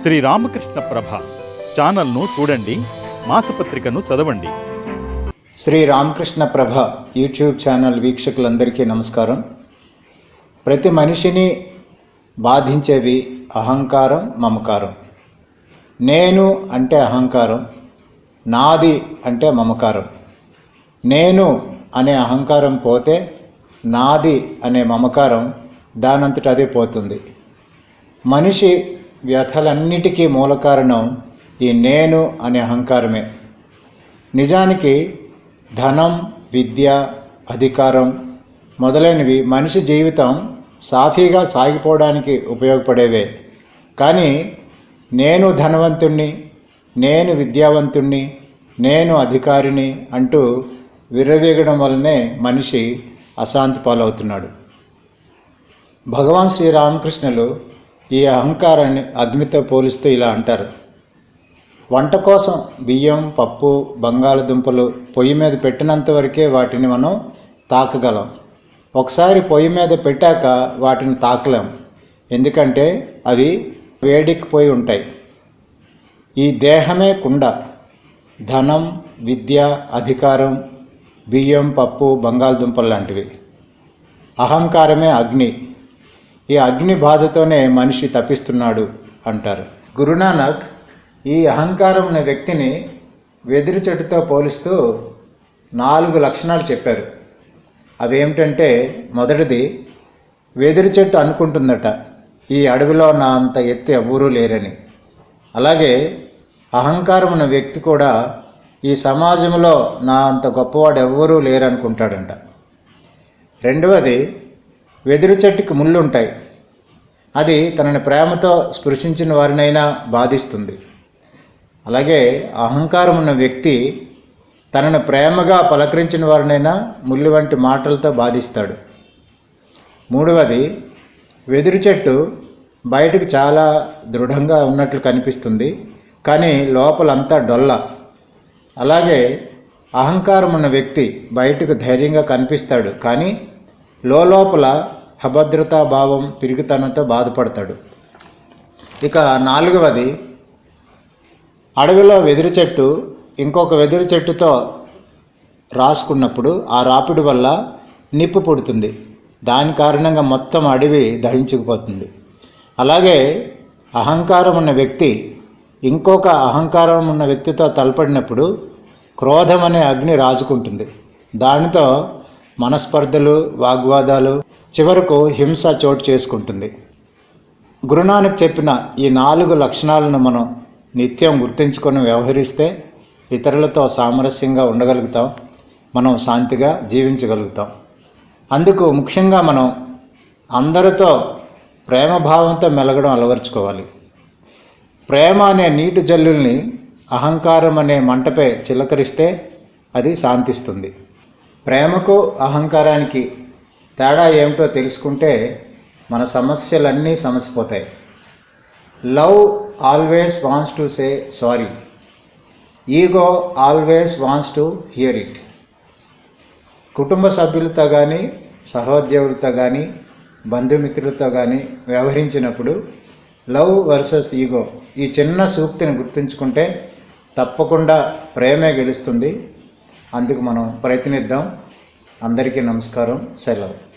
శ్రీ రామకృష్ణ ప్రభ ఛానల్ను చూడండి మాసపత్రికను చదవండి. శ్రీ రామకృష్ణ ప్రభ యూట్యూబ్ ఛానల్ వీక్షకులందరికీ నమస్కారం. ప్రతి మనిషిని బాధించేవి అహంకారం మమకారం. నేను అంటే అహంకారం నాది అంటే మమకారం. నేను అనే అహంకారం పోతే నాది అనే మమకారం దానంతట అదే పోతుంది. మనిషి వ్యథలన్నిటికీ మూల కారణం ఈ నేను అనే అహంకారమే. నిజానికి ధనం విద్య అధికారం మొదలైనవి మనిషి జీవితం సాఫీగా సాగిపోవడానికి ఉపయోగపడేవే. కానీ నేను ధనవంతుణ్ణి నేను విద్యావంతుణ్ణి నేను అధికారిని అంటూ విర్రవీగడం వల్లనే మనిషి అశాంతి పాలవుతున్నాడు. భగవాన్ శ్రీరామకృష్ణులు ఈ అహంకారాన్ని అగ్నితో పోలిస్తూ ఇలా అంటారు. వంట కోసం బియ్యం పప్పు బంగాళదుంపలు పొయ్యి మీద పెట్టినంత వరకే వాటిని మనం తాకగలం. ఒకసారి పొయ్యి మీద పెట్టాక వాటిని తాకలేం. ఎందుకంటే అవి వేడెక్కిపోయి ఉంటాయి. ఈ దేహమే కుండ. ధనం విద్య అధికారం బియ్యం పప్పు బంగాళదుంపలు లాంటివి. అహంకారమే అగ్ని. ఈ అగ్ని బాధతోనే మనిషి తప్పిస్తున్నాడు అంటారు. గురునానక్ ఈ అహంకారం అనే వ్యక్తిని వెదిరి చెట్టుతో పోలిస్తూ నాలుగు లక్షణాలు చెప్పారు. అవేమిటంటే మొదటిది వెదిరి చెట్టు అనుకుంటుందట ఈ అడవిలో నా అంత ఎత్తు ఎవ్వరూ లేరని. అలాగే అహంకారం ఉన్న వ్యక్తి కూడా ఈ సమాజంలో నా అంత గొప్పవాడు ఎవ్వరూ లేరనుకుంటాడంట. రెండవది వెదురు చెట్టుకి ముళ్ళుంటాయి అది తనని ప్రేమతో స్పృశించిన వారినైనా బాధిస్తుంది. అలాగే అహంకారం ఉన్న వ్యక్తి తనను ప్రేమగా పలకరించిన వారినైనా ముళ్ళు వంటి మాటలతో బాధిస్తాడు. మూడవది వెదురు చెట్టు బయటకు చాలా దృఢంగా ఉన్నట్లు కనిపిస్తుంది కానీ లోపలంతా డొల్ల. అలాగే అహంకారం ఉన్న వ్యక్తి బయటకు ధైర్యంగా కనిపిస్తాడు కానీ లోపల అభద్రతా భావం పిరిగితనంతో బాధపడతాడు. ఇక నాలుగవది అడవిలో వెదురు చెట్టు ఇంకొక వెదురు చెట్టుతో రాసుకున్నప్పుడు ఆ రాపిడి వల్ల నిప్పు పుడుతుంది. దాని కారణంగా మొత్తం అడవి దహించుకుపోతుంది. అలాగే అహంకారం ఉన్న వ్యక్తి ఇంకొక అహంకారం ఉన్న వ్యక్తితో తలపడినప్పుడు క్రోధం అనే అగ్ని రాజుకుంటుంది. దానితో మనస్పర్ధలు వాగ్వాదాలు చివరకు హింస చోటు చేసుకుంటుంది. గురునానక్ చెప్పిన ఈ నాలుగు లక్షణాలను మనం నిత్యం గుర్తుంచుకొని వ్యవహరిస్తే ఇతరులతో సామరస్యంగా ఉండగలుగుతాం మనం శాంతిగా జీవించగలుగుతాం. అందుకు ముఖ్యంగా మనం అందరితో ప్రేమభావంతో మెలగడం అలవర్చుకోవాలి. ప్రేమ అనే నీటి జల్లుల్ని అహంకారం అనే మంటపై చిలకరిస్తే అది శాంతిస్తుంది. ప్రేమకు అహంకారానికి తేడా ఏమిటో తెలుసుకుంటే మన సమస్యలన్నీ సమసిపోతాయి. Love always wants to say sorry ego always wants to hear it కుటుంబ సభ్యులతో కానీ సహోద్యోగులతో కానీ బంధుమిత్రులతో కానీ వ్యవహరించినప్పుడు లవ్ వర్సెస్ ఈగో ఈ చిన్న సూక్తిని గుర్తుంచుకుంటే తప్పకుండా ప్రేమే గెలుస్తుంది. అందుకు మనం ప్రయత్నిద్దాం. అందరికీ నమస్కారం. సెలవు.